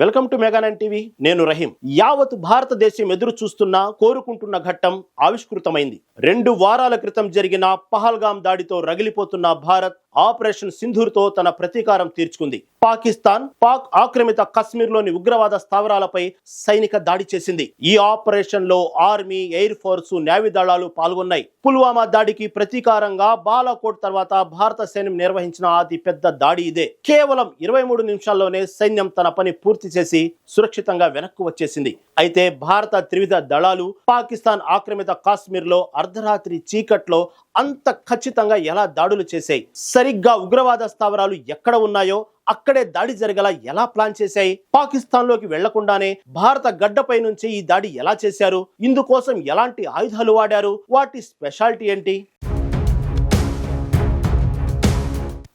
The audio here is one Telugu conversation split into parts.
Welcome to Mega Nine TV. నేను రహీం. యావత్ భారతదేశం ఎదురు చూస్తున్న కోరుకుంటున్న ఘట్టం ఆవిష్కృతమైంది. రెండు వారాల క్రితం జరిగిన పహల్గాం దాడితో రగిలిపోతున్న భారత్ ఆపరేషన్ సింధూర్తో తన ప్రతీకారం తీర్చుకుంది. పాకిస్తాన్ పాక్ ఆక్రమిత కశ్మీర్లోని ఉగ్రవాద స్థావరాలపై సైనిక దాడి చేసింది. ఈ ఆపరేషన్లో ఆర్మీ ఎయిర్ ఫోర్స్ నేవీ దళాలు పాల్గొన్నాయి. పుల్వామా దాడికి ప్రతీకారంగా బాలాకోట్ తర్వాత భారత సైన్యం నిర్వహించిన అతి పెద్ద దాడి ఇదే. కేవలం ఇరవై మూడు నిమిషాల్లోనే సైన్యం తన పని పూర్తి చేసి సురక్షితంగా వెనక్కు వచ్చేసింది. అయితే భారత త్రివిధ దళాలు పాకిస్తాన్ ఆక్రమిత కాశ్మీర్లో అర్ధరాత్రి చీకట్లో అంత ఖచ్చితంగా ఎలా దాడులు చేశాయి? సరిగ్గా ఉగ్రవాద స్థావరాలు ఎక్కడ ఉన్నాయో అక్కడే దాడి జరగలా ఎలా ప్లాన్ చేశాయి? పాకిస్తాన్లోకి వెళ్ళకుండానే భారత గడ్డపై నుంచి ఈ దాడి ఎలా చేశారు? ఇందుకోసం ఎలాంటి ఆయుధాలు వాడారు? వాటి స్పెషాలిటీ ఏంటి?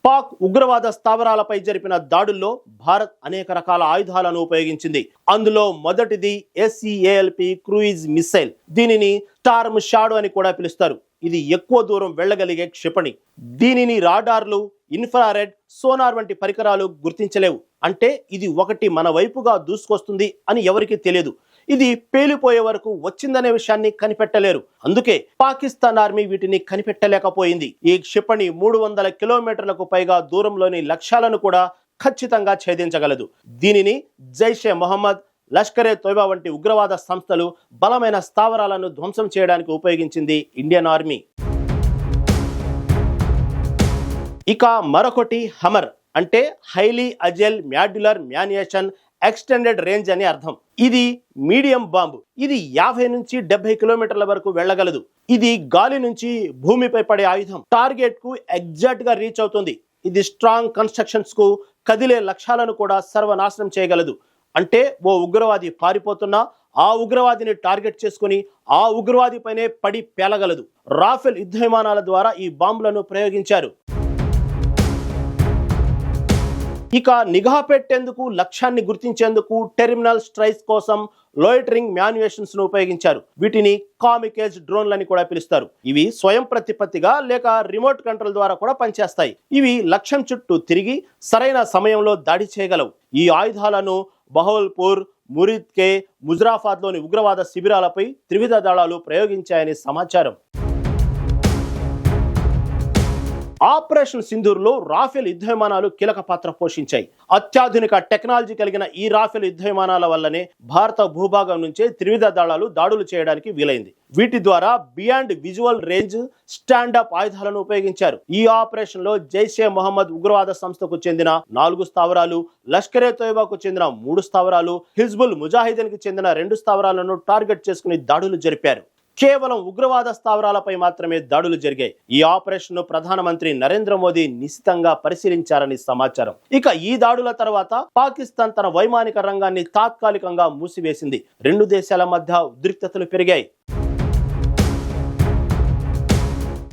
పాక్ ఉగ్రవాద స్థావరాలపై జరిపిన దాడుల్లో భారత్ అనేక రకాల ఆయుధాలను ఉపయోగించింది. అందులో మొదటిది ఎస్ఈఏఎల్పి క్రూయిజ్ మిసైల్ దీనిని స్టార్మ్ షాడో అని కూడా పిలుస్తారు. ఇది ఎక్కువ దూరం వెళ్ళగలిగే క్షిపణి. దీనిని రాడార్లు ఇన్ఫ్రారెడ్ సోనార్ వంటి పరికరాలు గుర్తించలేవు. అంటే ఇది ఒకటి మన వైపుగా దూసుకొస్తుంది అని ఎవరికీ తెలియదు. ఇది పేలిపోయే వరకు వచ్చిందనే విషయాన్ని కనిపెట్టలేరు. అందుకే పాకిస్తాన్ ఆర్మీ వీటిని కనిపెట్టలేకపోయింది. ఈ క్షిపణి మూడు వందల కిలోమీటర్లకు పైగా దూరంలోని లక్ష్యాలను కూడా ఖచ్చితంగా ఛేదించగలదు. దీనిని జైషే మొహమ్మద్ లష్కరే తోయబా వంటి ఉగ్రవాద సంస్థలు బలమైన స్థావరాలను ధ్వంసం చేయడానికి ఉపయోగించింది ఇండియన్ ఆర్మీ. ఇక మరొకటి హమర్ అంటే highly agile modular munition extended range అని అర్థం. ఇది మీడియం బాంబు. ఇది యాభై నుంచి డెబ్బై కిలోమీటర్ల వరకు వెళ్ళగలదు. ఇది గాలి నుంచి భూమిపై పడే ఆయుధం. టార్గెట్కు ఎగ్జాక్ట్గా రీచ్ అవుతుంది. ఇది స్ట్రాంగ్ కన్స్ట్రక్షన్స్కు కదిలే లక్ష్యాలను కూడా సర్వనాశనం చేయగలదు. అంటే ఓ ఉగ్రవాది పారిపోతున్నా ఆ ఉగ్రవాదిని టార్గెట్ చేసుకుని ఆ ఉగ్రవాదిపైనే పడి పేలగలదు. రాఫెల్ యుద్ధ విమానాల ద్వారా ఈ బాంబులను ప్రయోగించారు. ఇక నిఘా పెట్టేందుకు లక్ష్యాన్ని గుర్తించేందుకు టెర్మినల్ స్ట్రైక్స్ కోసం లోయిటరింగ్ మాన్యుయేషన్స్ను ఉపయోగించారు. వీటిని కామికేజ్ డ్రోన్లని కూడా పిలుస్తారు. ఇవి స్వయం ప్రతిపత్తిగా లేక రిమోట్ కంట్రోల్ ద్వారా కూడా పనిచేస్తాయి. ఇవి లక్ష్యం చుట్టూ తిరిగి సరైన సమయంలో దాడి చేయగలవు. ఈ ఆయుధాలను బహవల్పూర్ మురిద్కే ముజరాఫాద్లోని ఉగ్రవాద శిబిరాలపై త్రివిధ దళాలు ప్రయోగించాయని సమాచారం. ఆపరేషన్ సింధూర్లో రాఫెల్ యుద్ధ విమానాలు కీలక పాత్ర పోషించాయి. అత్యాధునిక టెక్నాలజీ కలిగిన ఈ రాఫెల్ యుద్ధ విమానాల వల్లనే భారత భూభాగం నుంచే త్రివిధ దళాలు దాడులు చేయడానికి వీలైంది. వీటి ద్వారా బియాండ్ విజువల్ రేంజ్ స్టాండప్ ఆయుధాలను ఉపయోగించారు. ఈ ఆపరేషన్లో జైషే మొహమ్మద్ ఉగ్రవాద సంస్థకు చెందిన నాలుగు స్థావరాలు లష్కరే తోయబాకు చెందిన మూడు స్థావరాలు హిజ్బుల్ ముజాహిదీన్కి చెందిన రెండు స్థావరాలను టార్గెట్ చేసుకుని దాడులు జరిపారు. కేవలం ఉగ్రవాద స్థావరాలపై మాత్రమే దాడులు జరిగాయి. ఈ ఆపరేషన్ను ప్రధానమంత్రి నరేంద్ర మోదీ నిశితంగా పరిశీలించారని సమాచారం. ఇక ఈ దాడుల తర్వాత పాకిస్తాన్ తన వైమానిక రంగాన్ని తాత్కాలికంగా మూసివేసింది. రెండు దేశాల మధ్య ఉద్రిక్తతలు పెరిగాయి.